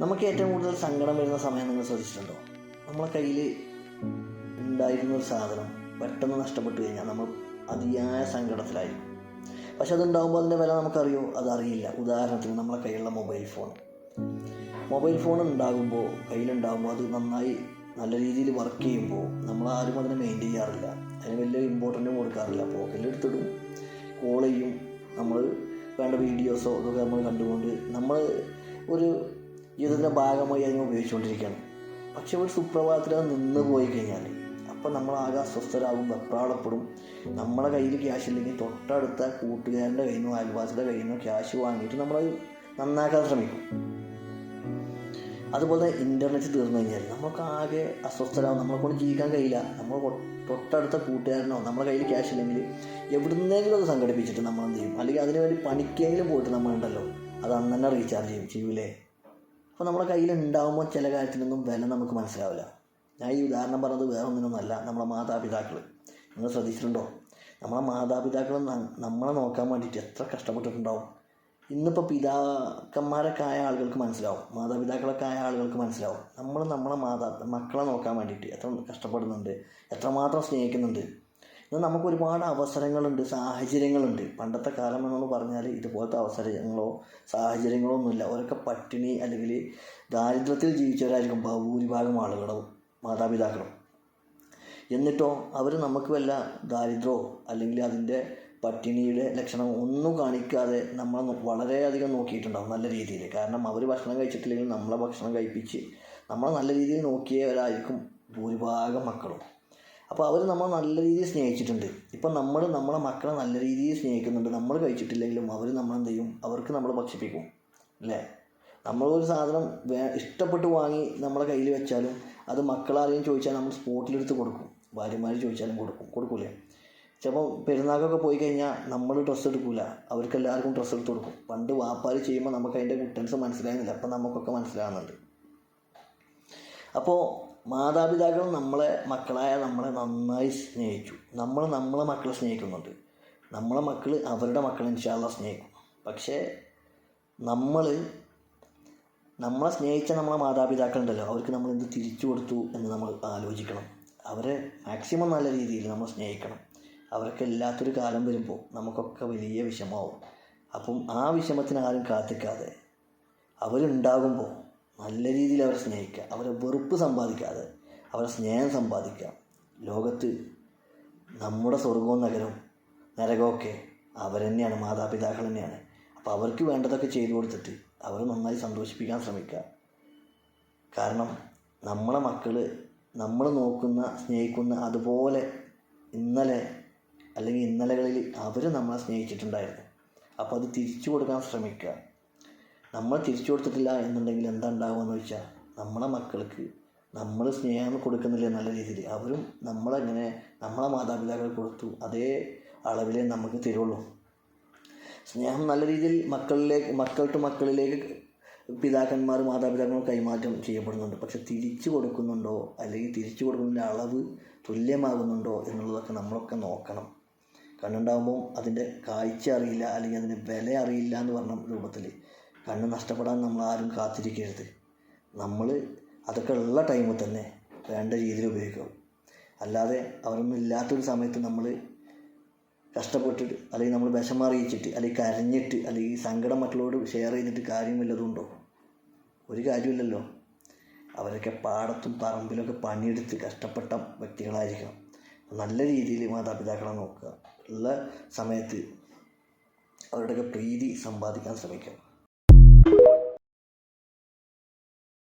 നമുക്ക് ഏറ്റവും കൂടുതൽ സങ്കടം വരുന്ന സമയം നിങ്ങൾ ശ്രദ്ധിച്ചിട്ടുണ്ടോ? നമ്മളെ കയ്യിൽ ഉണ്ടായിരുന്ന ഒരു സാധനം പെട്ടെന്ന് നഷ്ടപ്പെട്ടു കഴിഞ്ഞാൽ നമ്മൾ അതിയായ സങ്കടത്തിലായി പക്ഷെ അതുണ്ടാകുമ്പോൾ അതിന്റെ വില നമുക്കറിയോ? അതറിയില്ല. ഉദാഹരണത്തിന് നമ്മളെ കയ്യിലുള്ള മൊബൈൽ ഫോൺ. മൊബൈൽ ഫോൺ ഉണ്ടാകുമ്പോൾ കയ്യിലുണ്ടാകുമ്പോൾ അത് നന്നായി നല്ല രീതിയിൽ വർക്ക് ചെയ്യുമ്പോൾ നമ്മൾ ആരും അതിനെ മെയിന്റെയിൻ ചെയ്യാറില്ല. അതിന് വലിയ ഇമ്പോർട്ടന്റ് കൊടുക്കാറില്ല. പോക്കറ്റിലെടുത്തിടും കോൾ ചെയ്യും. നമ്മൾ വേണ്ട വീഡിയോസോ അതൊക്കെ നമ്മൾ കണ്ടുകൊണ്ട് നമ്മൾ ഒരു ജീവിതത്തിന്റെ ഭാഗമായി അതിനെ ഉപയോഗിച്ചുകൊണ്ടിരിക്കുകയാണ്. പക്ഷെ ഒരു സുപ്രഭാതത്തിൽ അത് നിന്ന് പോയി കഴിഞ്ഞാൽ അപ്പം നമ്മൾ അസ്വസ്ഥരാകും വെപ്രാളപ്പെടും. നമ്മളെ കയ്യിൽ ക്യാഷ് ഇല്ലെങ്കിൽ തൊട്ടടുത്ത കൂട്ടുകാരന്റെ കയ്യിൽ നിന്നോ അയൽവാസിയുടെ കയ്യിൽ നിന്നോ ക്യാഷ് വാങ്ങിയിട്ട് നമ്മളത് നന്നാക്കാൻ ശ്രമിക്കും. അതുപോലെ ഇന്റർനെറ്റ് തീർന്നു കഴിഞ്ഞാൽ നമുക്ക് ആകെ അസ്വസ്ഥരാകും നമ്മളെ കൊണ്ട് ജീവിക്കാൻ കഴിയില്ല. നമ്മൾ തൊട്ടടുത്ത കൂട്ടുകാരനോ നമ്മുടെ കയ്യിൽ ക്യാഷ് ഇല്ലെങ്കിൽ എവിടുന്നെങ്കിലും അത് സംഘടിപ്പിച്ചിട്ട് നമ്മൾ എന്ത് ചെയ്യും? അല്ലെങ്കിൽ അതിനുവേണ്ടി പണിക്കെങ്കിലും പോയിട്ട് നമ്മളുണ്ടല്ലോ. അത് അന്ന് തന്നെ റീചാർജ് ചെയ്യും. ചെയ്യൂലേ? അപ്പോൾ നമ്മുടെ കയ്യിൽ ഉണ്ടാകുമ്പോൾ ചില കാര്യത്തിനൊന്നും വില നമുക്ക് മനസ്സിലാവില്ല. ഞാൻ ഈ ഉദാഹരണം പറഞ്ഞത് വേറെ ഒന്നിനൊന്നല്ല നമ്മളെ മാതാപിതാക്കൾ നിങ്ങൾ ശ്രദ്ധിച്ചിട്ടുണ്ടോ? നമ്മളെ മാതാപിതാക്കൾ നമ്മളെ നോക്കാൻ വേണ്ടിയിട്ട് എത്ര കഷ്ടപ്പെട്ടിട്ടുണ്ടാവും. ഇന്നിപ്പോൾ പിതാക്കന്മാരൊക്കെ ആയ ആളുകൾക്ക് മനസ്സിലാവും. മാതാപിതാക്കളൊക്കെ ആയ ആളുകൾക്ക് മനസ്സിലാവും. നമ്മൾ നമ്മളെ മാതാ മക്കളെ നോക്കാൻ വേണ്ടിയിട്ട് എത്ര കഷ്ടപ്പെടുന്നുണ്ട് എത്രമാത്രം സ്നേഹിക്കുന്നുണ്ട്. ഇന്ന് നമുക്ക് ഒരുപാട് അവസരങ്ങളുണ്ട് സാഹചര്യങ്ങളുണ്ട്. പണ്ടത്തെ കാലം എന്നൊന്ന് പറഞ്ഞാൽ ഇതുപോലത്തെ അവസരങ്ങളോ സാഹചര്യങ്ങളോ ഒന്നുമില്ല അവരൊക്കെ പട്ടിണി അല്ലെങ്കിൽ ദാരിദ്ര്യത്തിൽ ജീവിച്ചവരായിരിക്കും ഭൂരിഭാഗം ആളുകളും മാതാപിതാക്കളും. എന്നിട്ടോ അവർ നമുക്ക് വല്ല ദാരിദ്ര്യമോ അല്ലെങ്കിൽ അതിന്റെ പട്ടിണിയുടെ ലക്ഷണം ഒന്നും കാണിക്കാതെ നമ്മൾ വളരെയധികം നോക്കിയിട്ടുണ്ടാവും നല്ല രീതിയിൽ. കാരണം അവർ ഭക്ഷണം കഴിച്ചിട്ടില്ലെങ്കിൽ നമ്മളെ ഭക്ഷണം കഴിപ്പിച്ച് നമ്മളെ നല്ല രീതിയിൽ നോക്കിയവരായിരിക്കും ഭൂരിഭാഗം മക്കളും. അപ്പോൾ അവർ നമ്മളെ നല്ല രീതിയിൽ സ്നേഹിച്ചിട്ടുണ്ട്. ഇപ്പം നമ്മൾ നമ്മളെ മക്കളെ നല്ല രീതിയിൽ സ്നേഹിക്കുന്നുണ്ട്. നമ്മൾ കഴിച്ചിട്ടില്ലെങ്കിലും അവർ നമ്മളെന്ത് ചെയ്യും? അവർക്ക് നമ്മൾ ഭക്ഷിപ്പിക്കും. അല്ലേ? നമ്മളൊരു സാധനം വേ ഇഷ്ടപ്പെട്ട് വാങ്ങി നമ്മളെ കയ്യിൽ വെച്ചാലും അത് മക്കളാരെയും ചോദിച്ചാൽ നമ്മൾ സ്പോട്ടിലെടുത്ത് കൊടുക്കും. ഭാര്യമാർ ചോദിച്ചാലും കൊടുക്കും. കൊടുക്കൂലേ? ചിലപ്പോൾ പെരുന്നാൾക്കൊക്കെ പോയി കഴിഞ്ഞാൽ നമ്മൾ ഡ്രസ്സ് എടുക്കില്ല അവർക്ക് എല്ലാവർക്കും ഡ്രസ്സ് എടുത്ത് കൊടുക്കും. പണ്ട് വാപ്പാർ ചെയ്യുമ്പോൾ നമുക്ക് അതിന്റെ കുട്ടൻസ് മനസ്സിലായിരുന്നില്ല. അപ്പം നമുക്കൊക്കെ മനസ്സിലാകുന്നുണ്ട് അപ്പോൾ മാതാപിതാക്കൾ നമ്മളെ മക്കളായ നമ്മളെ നന്നായി സ്നേഹിച്ചു. നമ്മൾ നമ്മളെ മക്കളെ സ്നേഹിക്കുന്നുണ്ട്. നമ്മളെ മക്കൾ അവരുടെ മക്കളെ ഇൻഷാല്ല സ്നേഹിക്കും. പക്ഷേ നമ്മൾ നമ്മളെ സ്നേഹിച്ച നമ്മളെ മാതാപിതാക്കളുണ്ടല്ലോ അവർക്ക് നമ്മൾ എന്ത് തിരിച്ചു കൊടുത്തു എന്ന് നമ്മൾ ആലോചിക്കണം. അവരെ മാക്സിമം നല്ല രീതിയിൽ നമ്മൾ സ്നേഹിക്കണം. അവർക്ക് ഇല്ലാത്തൊരു കാലം വരുമ്പോൾ നമുക്കൊക്കെ വലിയ വിഷമമാവും. അപ്പം ആ വിഷമത്തിന് ആരും കാത്തിക്കാതെ അവരുണ്ടാകുമ്പോൾ നല്ല രീതിയിൽ അവരെ സ്നേഹിക്കുക. അവരെ വെറുപ്പ് സമ്പാദിക്കാതെ അവരെ സ്നേഹം സമ്പാദിക്കുക. ലോകത്ത് നമ്മുടെ സ്വർഗവും നഗരവും നരകമൊക്കെ അവർ തന്നെയാണ് മാതാപിതാക്കൾ തന്നെയാണ്. അപ്പോൾ അവർക്ക് വേണ്ടതൊക്കെ ചെയ്തു കൊടുത്തിട്ട് അവരെ നന്നായി സന്തോഷിപ്പിക്കാൻ ശ്രമിക്കുക. കാരണം നമ്മളെ മക്കൾ നമ്മൾ നോക്കുന്ന സ്നേഹിക്കുന്ന അതുപോലെ ഇന്നലെ അല്ലെങ്കിൽ ഇന്നലകളിൽ അവർ നമ്മളെ സ്നേഹിച്ചിട്ടുണ്ടായിരുന്നു. അപ്പോൾ അത് തിരിച്ചു കൊടുക്കാൻ ശ്രമിക്കുക. നമ്മൾ തിരിച്ചു കൊടുത്തിട്ടില്ല എന്നുണ്ടെങ്കിൽ എന്താ ഉണ്ടാവുമെന്ന് വെച്ചാൽ നമ്മളെ മക്കൾക്ക് നമ്മൾ സ്നേഹം കൊടുക്കുന്നില്ല നല്ല രീതിയിൽ. അവരും നമ്മളെങ്ങനെ നമ്മളെ മാതാപിതാക്കൾ കൊടുത്തു അതേ അളവിലേ നമുക്ക് തരുള്ളൂ. സ്നേഹം നല്ല രീതിയിൽ മക്കളിലേക്ക് മക്കൾ ടു മക്കളിലേക്ക് പിതാക്കന്മാർ മാതാപിതാക്കൾ കൈമാറ്റം ചെയ്യപ്പെടുന്നുണ്ട്. പക്ഷെ തിരിച്ചു കൊടുക്കുന്നുണ്ടോ അല്ലെങ്കിൽ തിരിച്ചു കൊടുക്കുന്നതിന്റെ അളവ് തുല്യമാകുന്നുണ്ടോ എന്നുള്ളതൊക്കെ നമ്മളൊക്കെ നോക്കണം. കണ്ണുണ്ടാകുമ്പോൾ അതിന്റെ കാഴ്ച അറിയില്ല അല്ലെങ്കിൽ അതിന്റെ വില അറിയില്ല എന്ന് പറഞ്ഞ രൂപത്തിൽ കണ്ണ് നഷ്ടപ്പെടാൻ നമ്മൾ ആരും കാത്തിരിക്കരുത്. നമ്മൾ അതൊക്കെ ഉള്ള ടൈമിൽ തന്നെ വേണ്ട രീതിയിൽ ഉപയോഗിക്കണം അല്ലാതെ അവരൊന്നും ഇല്ലാത്തൊരു സമയത്ത് നമ്മൾ കഷ്ടപ്പെട്ടിട്ട് അല്ലെങ്കിൽ നമ്മൾ വിഷമം അറിയിച്ചിട്ട് അല്ലെങ്കിൽ കരഞ്ഞിട്ട് അല്ലെങ്കിൽ സങ്കടം മറ്റുള്ളവരോട് ഷെയർ ചെയ്തിട്ട് കാര്യം വല്ലതുണ്ടോ ഒരു കാര്യമില്ലല്ലോ അവരൊക്കെ പാടത്തും പറമ്പിലൊക്കെ പണിയെടുത്ത് കഷ്ടപ്പെട്ട വ്യക്തികളായിരിക്കണം. നല്ല രീതിയിൽ മാതാപിതാക്കളെ നോക്കുക. ഉള്ള സമയത്ത് അവരുടെയൊക്കെ പ്രീതി സമ്പാദിക്കാൻ ശ്രമിക്കുക